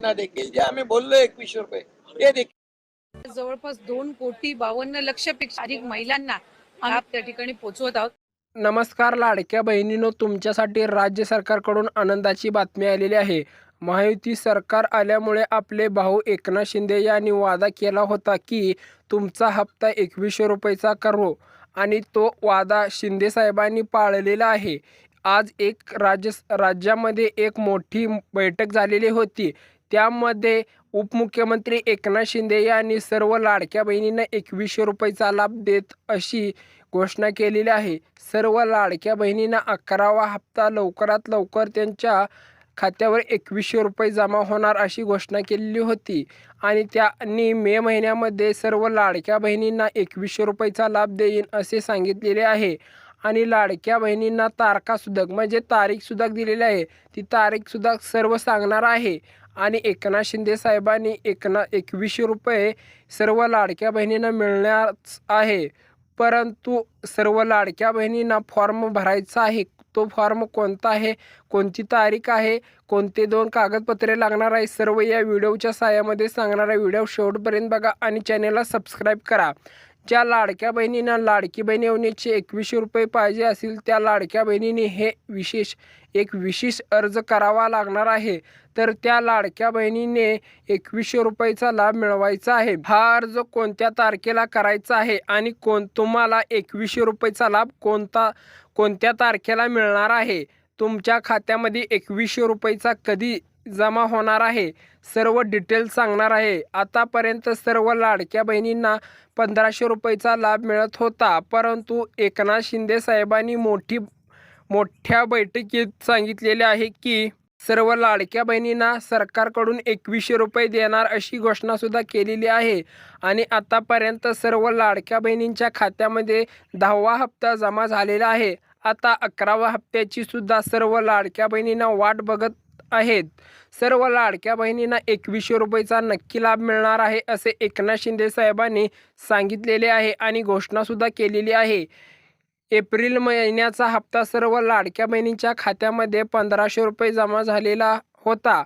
ना देखील जे आम्ही बोललो एकवीसशे रुपये ते देखील. जवळपास दोन कोटी बावन्न लक्षपेक्षा अधिक महिलांना त्या ठिकाणी पोहोचवत आहोत. नमस्कार लाडक्या बहिणीनो तुमच्यासाठी राज्य सरकारकडून आनंदाची बातमी आलेली आहे. महायुती सरकार आल्यामुळे आपले भाऊ एकनाथ शिंदे यांनी वादा केला होता की तुमचा हप्ता एकवीसशे रुपयेचा करू आणि तो वादा शिंदे साहेबांनी पाळलेला आहे. आज एक राज्य राज्यामध्ये एक मोठी बैठक झालेली होती. त्यामध्ये उपमुख्यमंत्री एकनाथ शिंदे यांनी सर्व लाडक्या बहिणींना एकवीसशे रुपयेचा लाभ देत अशी घोषणा केलेली आहे. सर्व लाडक्या बहिणींना अकरावा हप्ता लवकरात लवकर त्यांच्या खात्यावर एकवीसशे रुपये जमा होणार अशी घोषणा केलेली होती. आणि त्यांनी मे महिन्यामध्ये सर्व लाडक्या बहिणींना एकवीसशे रुपयेचा लाभ देईन असे सांगितलेले आहे. आणि लाडक्या बहिणींना तारखासुद्धा म्हणजे तारीखसुद्धा दिलेली आहे. ती तारीखसुद्धा सर्व सांगणार आहे. आणि एकनाथ शिंदे साहेबांनी एकना एकवीसशे रुपये सर्व लाडक्या बहिणींना मिळण्याच आहे. परंतु सर्व लाडक्या बहिणींना फॉर्म भरायचा आहे. तो फॉर्म कोणता आहे? कोणती तारीख आहे? कोणते दोन कागदपत्रे लागणार आहे? सर्व या व्हिडिओच्या साहाय्यामध्ये सांगणारा व्हिडिओ शेवटपर्यंत बघा आणि चॅनेलला सबस्क्राईब करा. ज्या लाडक्या बहिणींना लाडकी बहीण योजनेचे एकवीसशे रुपये पाहिजे असतील त्या लाडक्या बहिणीने हे विशेष एक विशेष अर्ज करावा लागणार आहे. तर त्या लाडक्या बहिणीने एकवीसशे रुपयाचा लाभ मिळवायचा आहे. हा अर्ज कोणत्या तारखेला करायचा आहे आणि कोण तुम्हाला एकवीसशे रुपयाचा लाभ कोणता कोणत्या तारखेला मिळणार आहे? तुमच्या खात्यामध्ये एकवीसशे रुपयाचा कधी जमा होणार आहे. सर्व डिटेल्स सांगणार आहे. आतापर्यंत सर्व लाडक्या बहिणींना पंधराशे रुपयेचा लाभ मिळत होता. परंतु एकनाथ शिंदे साहेबांनी मोठी मोठ्या बैठकीत सांगितलेले आहे की सर्व लाडक्या बहिणींना सरकारकडून एकवीसशे रुपये देणार अशी घोषणासुद्धा केलेली आहे. आणि आतापर्यंत सर्व लाडक्या बहिणींच्या खात्यामध्ये दहावा हप्ता जमा झालेला आहे. आता अकरावा हप्त्याची सुद्धा सर्व लाडक्या बहिणींना वाट बघत आहेत. सर्व लाडक्या बहिणींना एकवीसशे रुपयेचा नक्की लाभ मिळणार आहे असे एकनाथ शिंदे साहेबांनी सांगितलेले आहे आणि घोषणासुद्धा केलेली आहे. एप्रिल महिन्याचा हप्ता सर्व लाडक्या बहिणींच्या खात्यामध्ये पंधराशे रुपये जमा झालेला होता.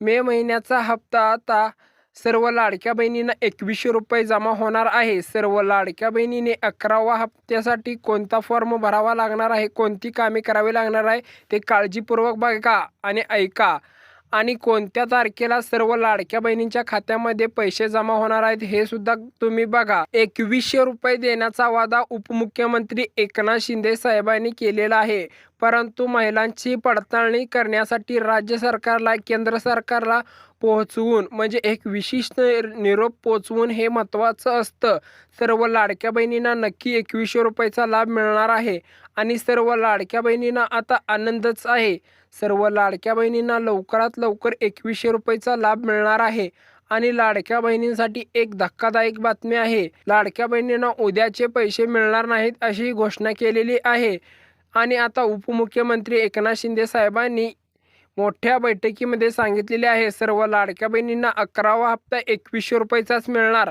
मे महिन्याचा हप्ता आता सर्व लाडक्या बहिणींना एकवीसशे रुपये जमा होणार आहे. सर्व लाडक्या बहिणीने अकरावा हप्त्यासाठी कोणता फॉर्म भरावा लागणार आहे? कोणती कामे करावी लागणार आहे? ते काळजीपूर्वक बघा आणि ऐका. आणि कोणत्या तारखेला सर्व लाडक्या बहिणींच्या खात्यामध्ये पैसे जमा होणार आहेत हे सुद्धा तुम्ही बघा. एकवीसशे रुपये देण्याचा वादा उपमुख्यमंत्री एकनाथ शिंदे साहेबांनी केलेला आहे. परंतु महिलांची पडताळणी करण्यासाठी राज्य सरकारला केंद्र सरकारला पोहोचवून म्हणजे एक विशिष्ट निरोप पोचवून हे महत्त्वाचं असतं. सर्व लाडक्या बहिणींना नक्की एकवीसशे रुपयाचा लाभ मिळणार आहे. आणि सर्व लाडक्या बहिणींना आता आनंदच आहे. सर्व लाडक्या बहिणींना लवकरात लवकर एकवीसशे रुपयाचा लाभ मिळणार आहे. आणि लाडक्या बहिणींसाठी एक धक्कादायक बातमी आहे. लाडक्या बहिणींना उद्याचे पैसे मिळणार नाहीत अशी घोषणा केलेली आहे. आणि आता उपमुख्यमंत्री एकनाथ शिंदे साहेबांनी मोठ्या बैठकीमध्ये सांगितलेले आहे सर्व लाडक्या बहिणींना अकरावा हप्ता एकवीसशे रुपयेचाच मिळणार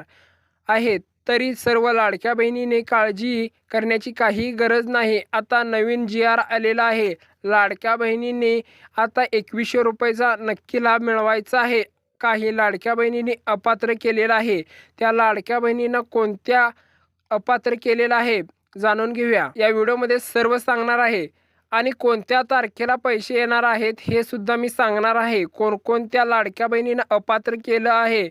आहे. तरी सर्व लाडक्या बहिणीने काळजी करण्याची काही गरज नाही. आता नवीन जी आर आलेला आहे. लाडक्या बहिणीने आता एकवीसशे रुपयेचा नक्की लाभ मिळवायचा आहे. काही लाडक्या बहिणींनी अपात्र केलेला आहे. त्या लाडक्या बहिणींना कोणत्या अपात्र केलेलं आहे? जाणून घेऊया. या व्हिडिओमध्ये सर्व सांगणार आहे आणि कोणत्या तारखेला पैसे येणार आहेत हे सुद्धा मी सांगणार आहे. कोणकोणत्या लाडक्या बहिणीनं अपात्र केलं आहे?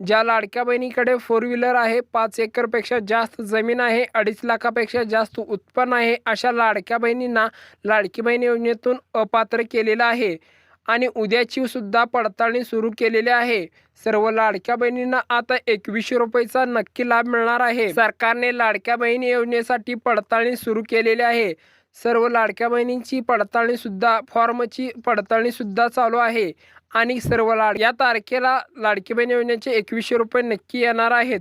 ज्या लाडक्या बहिणीकडे फोर व्हीलर आहे पाच एकरपेक्षा जास्त जमीन आहे अडीच लाखापेक्षा जास्त उत्पन्न आहे अशा लाडक्या बहिणींना लाडकी बहीण योजनेतून अपात्र केलेलं आहे. आणि उद्याची सुद्धा पडताळणी सुरू केलेली आहे. सर्व लाडक्या बहिणींना आता एकवीसशे रुपयेचा नक्की लाभ मिळणार आहे. सरकारने लाडक्या बहिणी योजनेसाठी पडताळणी सुरू केलेली आहे. सर्व लाडक्या बहिणींची पडताळणी सुद्धा फॉर्मची पडताळणी सुद्धा चालू आहे. आणि सर्व लाड या तारखेला लाडकी बहीण योजनेचे एकवीसशे रुपये नक्की येणार आहेत.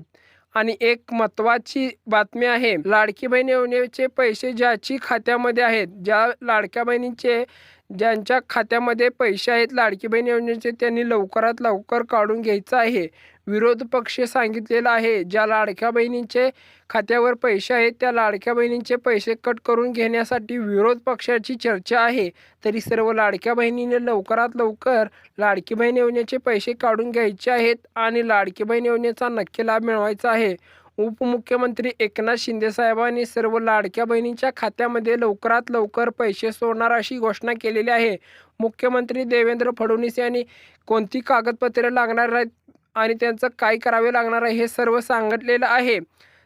आणि एक महत्त्वाची बातमी आहे. लाडकी बहीण योजनेचे पैसे ज्याची खात्यामध्ये आहेत ज्या लाडक्या बहिणींचे ज्यांच्या खात्यामध्ये पैसे आहेत लाडकी बहीण योजनेचे त्यांनी लवकरात लवकर काढून घ्यायचं आहे. विरोध पक्ष सांगितलेला आहे ज्या लाडक्या बहिणींचे खात्यावर पैसे आहेत त्या लाडक्या बहिणींचे पैसे कट करून घेण्यासाठी विरोध पक्षाची चर्चा आहे. तरी सर्व लाडक्या बहिणीने लवकरात लवकर लाडकी बहीण योजनेचे पैसे काढून घ्यायचे आहेत आणि लाडकी बहीण योजनेचा नक्की लाभ मिळवायचा आहे. उपमुख्यमंत्री एकनाथ शिंदे साहेबांनी सर्व लाडक्या बहिणींच्या खात्यामध्ये लवकरात लवकर पैसे सोडणार अशी घोषणा केलेली आहे. मुख्यमंत्री देवेंद्र फडणवीस यांनी कोणती कागदपत्रे लागणार आहेत आणि त्यांचं काय करावे लागणार आहे हे सर्व सांगितलेलं आहे.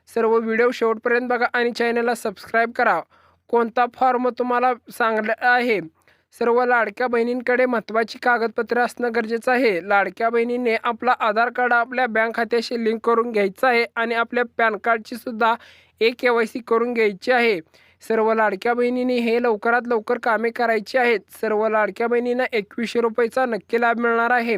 सर्व व्हिडिओ शेवटपर्यंत बघा आणि चॅनलला सबस्क्राईब करा. कोणता फॉर्म तुम्हाला सांगला आहे? सर्व लाडक्या बहिणींकडे महत्त्वाची कागदपत्रे असणं गरजेचं आहे. लाडक्या बहिणीने आपला आधार कार्ड आपल्या बँक खात्याशी लिंक करून घ्यायचं आहे आणि आपल्या पॅन कार्डची सुद्धा ए के वाय सी करून घ्यायची आहे. सर्व लाडक्या बहिणींनी हे लवकरात लवकर कामे करायची आहेत. सर्व लाडक्या बहिणींना एकवीसशे रुपयेचा नक्की लाभ मिळणार आहे.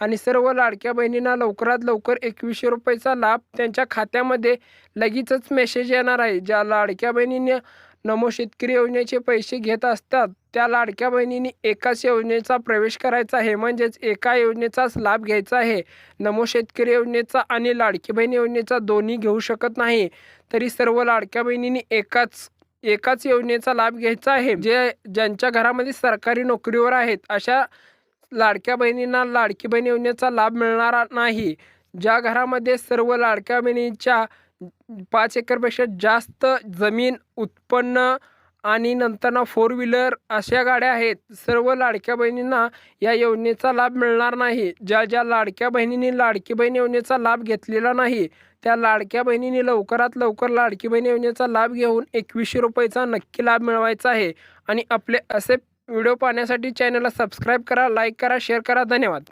आणि सर्व लाडक्या बहिणींना लवकरात लवकर एकवीसशे रुपयेचा लाभ त्यांच्या खात्यामध्ये लगेचच मेसेज येणार आहे. ज्या लाडक्या बहिणीने नमो शेतकरी योजनेचे पैसे घेत असतात त्या लाडक्या बहिणीने एकाच योजनेचा प्रवेश करायचा आहे म्हणजेच एका योजनेचाच लाभ घ्यायचा आहे. नमो शेतकरी योजनेचा आणि लाडकी बहीण योजनेचा दोन्ही घेऊ शकत नाही तरी सर्व लाडक्या बहिणींनी एकाच एकाच योजनेचा लाभ घ्यायचा आहे. जे ज्यांच्या घरामध्ये सरकारी नोकरीवर आहेत अशा लाडक्या बहिणींना लाडकी बहीण योजनेचा लाभ मिळणार नाही. ज्या घरामध्ये सर्व लाडक्या बहिणींच्या पाच एकरपेक्षा जास्त जमीन उत्पन्न आणि नंतर ना फोर व्हीलर अशा गाड्या आहेत. सर्व लाडक्या बहिणींना या योजनेचा लाभ मिळणार नाही. ज्या ज्या लाडक्या बहिणींनी लाडकी बहीण योजनेचा लाभ घेतलेला नाही त्या लाडक्या बहिणींनी लवकरात लवकर लाडकी बहीण योजनेचा लाभ घेऊन एकवीसशे रुपयेचा नक्की लाभ मिळवायचा आहे. आणि आपले असे व्हिडिओ पाहण्यासाठी चॅनलला सबस्क्राईब करा लाईक करा शेअर करा. धन्यवाद.